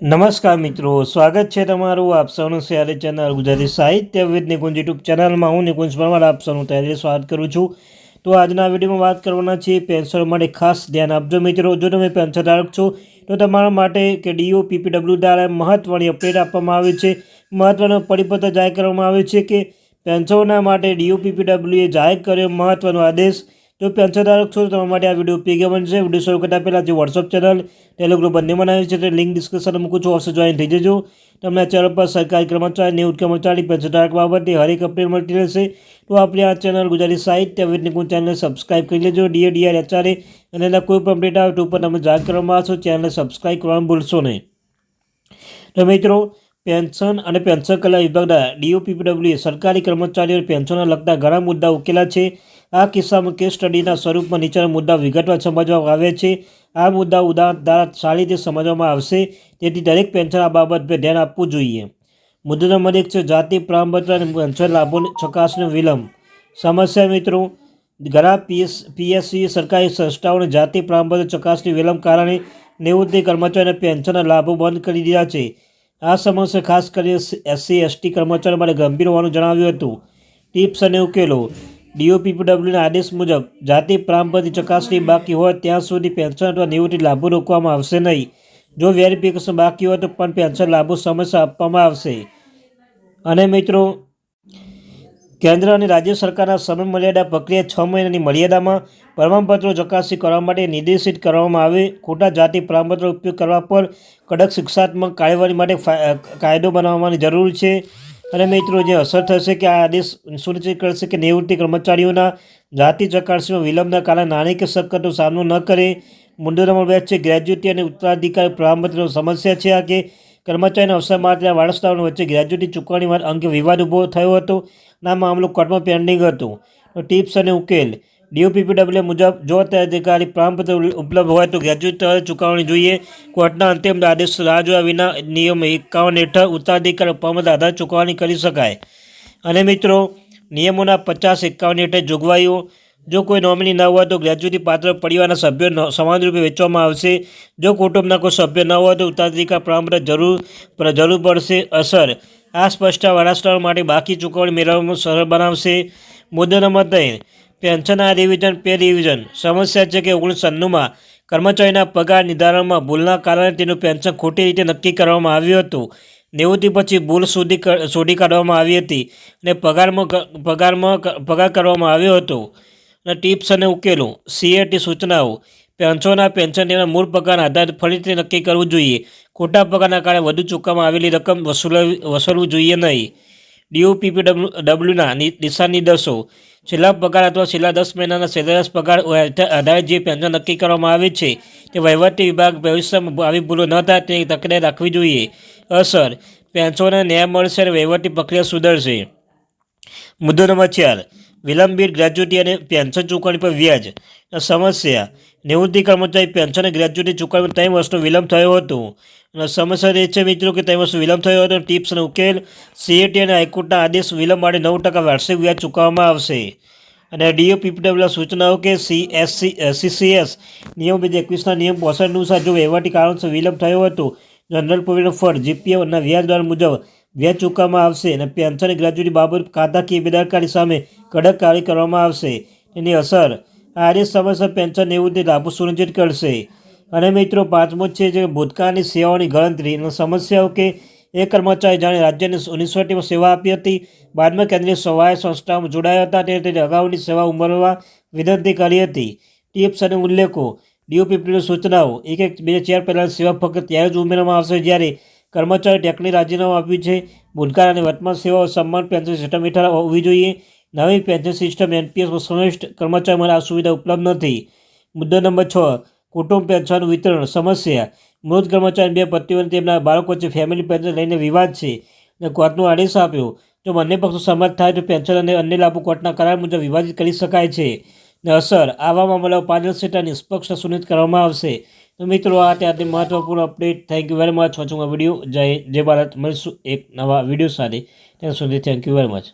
નમસ્કાર મિત્રો, સ્વાગત છે તમારું આપ સૌનું સિયારી ચેનલ ગુજરાતી સાહિત્ય વિદ નિકુંજ યુટ્યુબ ચેનલમાં. હું નિકુંજ પરમાર, આપ સૌનું તૈયારી સ્વાગત કરું છું. તો આજના વિડીયોમાં વાત કરવાના છીએ પેન્શન માટે ખાસ ધ્યાન આપજો મિત્રો. જો તમે પેન્શન ધારક છો, તો તમારા માટે કે ડીઓ પીપીડબ્લ્યુ દ્વારા મહત્ત્વની અપડેટ આપવામાં આવી છે. મહત્ત્વનો પરિપત્ર જાહેર કરવામાં આવ્યો છે કે પેન્શનના માટે ડીઓ પીપીડબ્લ્યુએ જાહેર કર્યો મહત્ત્વનો આદેશ. જો પેન્શન ધારક છો તો તમારા માટે આ વીડિયો પીગે બનશે. વીડિયો શરૂ કરતા પહેલાં જે વોટ્સઅપ ચેનલ ટેલિગ્રુપ બંને બનાવી છે, તે લિંક ડિસ્ક્રિપ્શન મૂકું છું. ઓફિસ જોઈન થઈ જજો. તમને આ ચેનલ પર સરકારી કર્મચારી નિવૃત્ત કર્મચારી પેન્શન ધારક બાબતે હરેક અપડેટ મળતી રહેશે. તો આપણે આ ચેનલ ગુજરાતી સાહિત્ય નિકુંજ ચેનલને સબસ્ક્રાઇબ કરી લેજો. ડીએ ડીઆર એચઆરએ અને એના કોઈ પણ અપડેટ આવે તો ઉપર તમે જાણ કરવામાં આવશો. ચેનલને સબસ્ક્રાઇબ કરવાનું ભૂલશો નહીં. તો મિત્રો, પેન્શન અને પેન્શન કલ્યાણ વિભાગના ડીઓપીપીડબ્લ્યુએ સરકારી કર્મચારીઓ પેન્શનને લગતા ઘણા મુદ્દા ઉકેલા છે. આ કિસ્સામાં કેસ સ્ટડીના સ્વરૂપમાં નીચેના મુદ્દા વિગતવાર સમજવામાં આવે છે. આ મુદ્દા ઉદાહરણ દ્વારા સારી રીતે સમજવામાં આવશે. તેથી દરેક પેન્શન આ બાબત પર ધ્યાન આપવું જોઈએ. મુદ્દો નંબર એક છે, જાતિ પ્રમાણપત્ર અને પેન્શન લાભોની ચકાસણી વિલંબ. સમસ્યા મિત્રો, ઘણા પીએસ પીએસસી સરકારી સંસ્થાઓને જાતિ પ્રમાણપત્ર ચકાસણી વિલંબ કારણે નિવૃત્તિ કર્મચારીઓને પેન્શનના લાભો બંધ કરી દીધા છે. આ સમસ્યા ખાસ કરીને એસસી એસટી કર્મચારીઓ માટે ગંભીર હોવાનું જણાવ્યું હતું. ટિપ્સ અને ઉકેલો. ડીઓપીપીડબ્લ્યુના આદેશ મુજબ જાતિ પ્રામપતિ ચકાસણી બાકી હોય ત્યાં સુધી પેન્શન અથવા નિવૃત્તિ લાભો રોકવામાં આવશે નહીં. જો વેરિફિકેશન બાકી હોય તો પણ પેન્શન લાભો સમયસર આપવામાં આવશે. અને મિત્રો, કેન્દ્ર અને રાજ્ય સરકારના સમય મર્યાદા પ્રક્રિયા છ મહિનાની મર્યાદામાં પ્રમાણપત્રો ચકાસણી કરવા માટે નિર્દેશિત કરવામાં આવે. ખોટા જાતિ પ્રમાણપત્રો ઉપયોગ કરવા પર કડક શિક્ષાત્મક કાર્યવાહી માટે કાયદો બનાવવાની જરૂર છે. અને મિત્રો, જે અસર થશે કે આ આદેશ સુનિશ્ચિત કરશે કે નિવૃત્તિ કર્મચારીઓના જાતિ ચકાસણીમાં વિલંબના કારણે નાણાકીય સંકટનો સામનો ન કરે. મુદ્દો નંબર બે છે ગ્રેજ્યુટી અને ઉત્તરાધિકારી પ્રમાણપત્રનો સમસ્યા છે આ કે કર્મચારીના અવસર માટે વારસદારો વચ્ચે ગ્રેજ્યુટી ચૂકવણી અંગે વિવાદ ઊભો થયો હતો. ના મામલો કોર્ટમાં પેન્ડિંગ હતો. ટિપ્સ અને ઉકેલ. ડીઓપીપીડબ્લ્યુ મુજબ જો તે અધિકારી પ્રમાણપત્ર ઉપલબ્ધ હોય તો ગ્રેજ્યુએટ ચૂકવણી જોઈએ. કોર્ટના અંતિમ આદેશ રાહ જોયા વિના નિયમ એકાવન હેઠળ ઉત્તરાધિકાર પ્રમાણપત્ર આધાર ચૂકવણી કરી શકાય. અને મિત્રો, નિયમોના પચાસ એકાવન હેઠળ જોગવાઈઓ. જો કોઈ નોમિની ન હોય તો ગ્રેજ્યુટી પાત્ર પરિવારના સભ્યો સમાનરૂપે વેચવામાં આવશે. જો કુટુંબના કોઈ સભ્ય ન હોય તો ઉત્તરાધિકાર પ્રમાણપત્ર જરૂર જરૂર પડશે. અસર. આ સ્પષ્ટતા વારસદારો માટે બાકી ચૂકવણી મેળવવામાં સરળ બનાવશે. મુદ્દા નંબર ત્રણ. પેન્શનના રિવિઝન પે રિવિઝન સમસ્યા છે કે ઓગણીસો સન્નુમાં કર્મચારીના પગાર નિર્ધારણમાં ભૂલના કારણે તેનું પેન્શન ખોટી રીતે નક્કી કરવામાં આવ્યું હતું. નિવૃત્તિ પછી ભૂલ શોધી શોધી કાઢવામાં આવી હતી અને પગારમાં પગારમાં પગાર કરવામાં આવ્યો હતો. અને ટિપ્સ અને ઉકેલો. સીએટી સૂચનાઓ. પેન્શનના પેન્શન તેના મૂળ પગારના આધારે ફરીથી નક્કી કરવું જોઈએ. ખોટા પગારના કારણે વધુ ચૂકવવામાં આવેલી રકમ વસૂલવી, વસૂલવું જોઈએ નહીં. ડીઓપીપી ડબલ્યુના દિશાનિર્દેશો છેલ્લા પગાર અથવા છેલ્લા દસ મહિનાના સરેરાશ પગાર આધારે જે પેન્શન નક્કી કરવામાં આવે છે, તે વહીવટી વિભાગ ભવિષ્યમાં આવી ભૂલો ન થાય તેની તકેદારી રાખવી જોઈએ. અસર પેન્શનને ન્યાય મળશે અને વહીવટી પ્રક્રિયા સુધરશે. મુદ્દો નંબર ચાર. વિલંબિત ગ્રેજ્યુટી અને પેન્શન ચૂકવણી પર વ્યાજ. સમસ્યા, નિવૃત્તિ કર્મચારી પેન્શન અને ગ્રેજ્યુટી ચૂકવણી ત્રણ વર્ષનો વિલંબ થયો હતો. અને સમસ્યા એ છે મિત્રો કે ત્રણ વર્ષનો વિલંબ થયો હતો ટિપ્સ અને ઉકેલ સીએટી અને હાઈકોર્ટના આદેશ વિલંબ માટે નવ ટકા વાર્ષિક વ્યાજ ચૂકવવામાં આવશે. અને ડીઓ પીપીડબ્લ્યુ સૂચનાઓ કે સી એસસી સીસીએસ નિયમ બે એકવીસના નિયમ પોસઠ અનુસાર જો વહીવટી કારણસર વિલંબ થયો હતો જનરલ પ્રોવિડન્ટ ફંડ જીપીએફના વ્યાજ દર મુજબ વ્યાજ ચૂકવવામાં આવશે અને પેન્શન ગ્રેજ્યુટી બાબત ખાતાકીય બેદરકારી સામે કડક કાર્ય કરવામાં આવશે. એની અસર, આર્ય સમયસર પેન્શન નિવૃત્તિ લાભો સુનિશ્ચિત કરશે. અને મિત્રો, પાંચમો છે જે ભૂતકાળની સેવાઓની ગણતરી અને સમસ્યાઓ કે એ કર્મચારી જાણે રાજ્યની યુનિવર્સિટીમાં સેવા આપી હતી, બાદમાં કેન્દ્રીય સહાય સંસ્થાઓમાં જોડાયા હતા તે તેને અગાઉની સેવા ઉમેરવા વિનંતી કરી હતી. ટિપ્સ અને ઉલ્લેખો ડીઓપીપીની સૂચનાઓ, એક એક બે ચાર પહેલાંની સેવા ફક્ત ત્યારે જ ઉમેરવામાં આવશે જ્યારે કર્મચારી ટેકની રાજીનામું આપ્યું છે. ભૂતકાળ અને વર્તમાન સેવાઓ સમાન પેન્શન સિસ્ટમ હેઠળ હોવી જોઈએ. નવી પેન્શન સિસ્ટમ એનપીએસમાં સમાવિષ્ટ કર્મચારી માટે આ સુવિધા ઉપલબ્ધ નથી. મુદ્દો નંબર છ. કુટુંબ પેન્શનનું વિતરણ સમસ્યા. મૃત કર્મચારી બે પતિઓને તેમના બાળકો વચ્ચે ફેમિલી પેન્શન લઈને વિવાદ છે. અને કોર્ટનો આદેશ આપ્યો. જો બંને પક્ષો સંમત થાય તો પેન્શન અને અન્ય લાભો કોર્ટના કરાર મુજબ વિભાજિત કરી શકાય છે. ને અસર. આવા મામલાઓ પારદર્શિતા અને નિષ્પક્ષ સુનિશ્ચિત કરવામાં આવશે. તો મિત્રો, આ ત્યાંથી મહત્વપૂર્ણ update thank you very much watching video જય જય ભારત. મળીશું એક નવા વીડિયો સાથે. ત્યાં સુધી થેન્ક યુ વેરી મચ